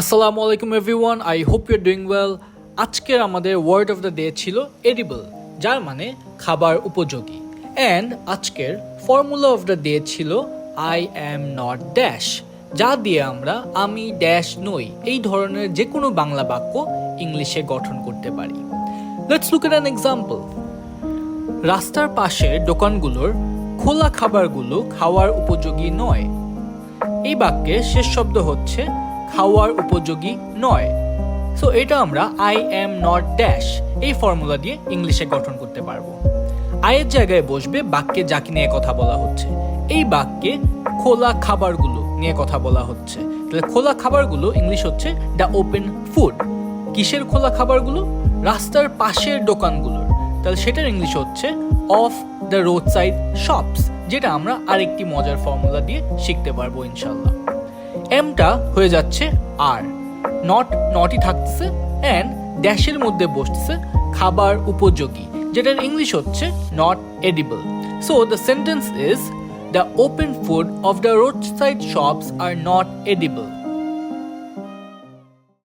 আসসালামু আলাইকুম everyone I hope you're doing well আজকের আমাদের ওয়ার্ড অফ দ্য ডে ছিল এডিবল যার মানে খাবার উপযোগী। অ্যান্ড আজকের ফর্মুলা অফ দ্য ডে ছিল আই অ্যাম নট ড্যাশ যা দিয়ে আমরা আমি ড্যাশ নই। এই ধরনের যে কোনো বাংলা বাক্য ইংলিশে গঠন করতে পারি। Let's look at an example রাস্তার পাশের দোকানগুলোর খোলা খাবারগুলো খাওয়ার উপযোগী নয়। এই বাক্যে শেষ শব্দ হচ্ছে খাওয়ার উপযোগী নয়। সো এটা আমরা আই এম নট ড্যাশ এই ফর্মুলা দিয়ে ইংলিশে গঠন করতে পারব। আয়ের জায়গায় বসবে বাক্যে যাকে নিয়ে কথা বলা হচ্ছে। এই বাক্যে খোলা খাবারগুলো নিয়ে কথা বলা হচ্ছে। তাহলে খোলা খাবারগুলো ইংলিশ হচ্ছে দ্য ওপেন ফুড কিসের খোলা খাবারগুলো? রাস্তার পাশের দোকানগুলোর। তাহলে সেটার ইংলিশ হচ্ছে of the road side shops যেটা আমরা আরেকটি মজার ফর্মুলা দিয়ে শিখতে পারব ইনশাল্লাহ। এমটা হয়ে যাচ্ছে আর নট নটি থাকছে অ্যান্ড ড্যাশের মধ্যে বসতেছে খাবার উপযোগী, যেটার ইংলিশ হচ্ছে not edible so the sentence is the open food of the road side shops are not edible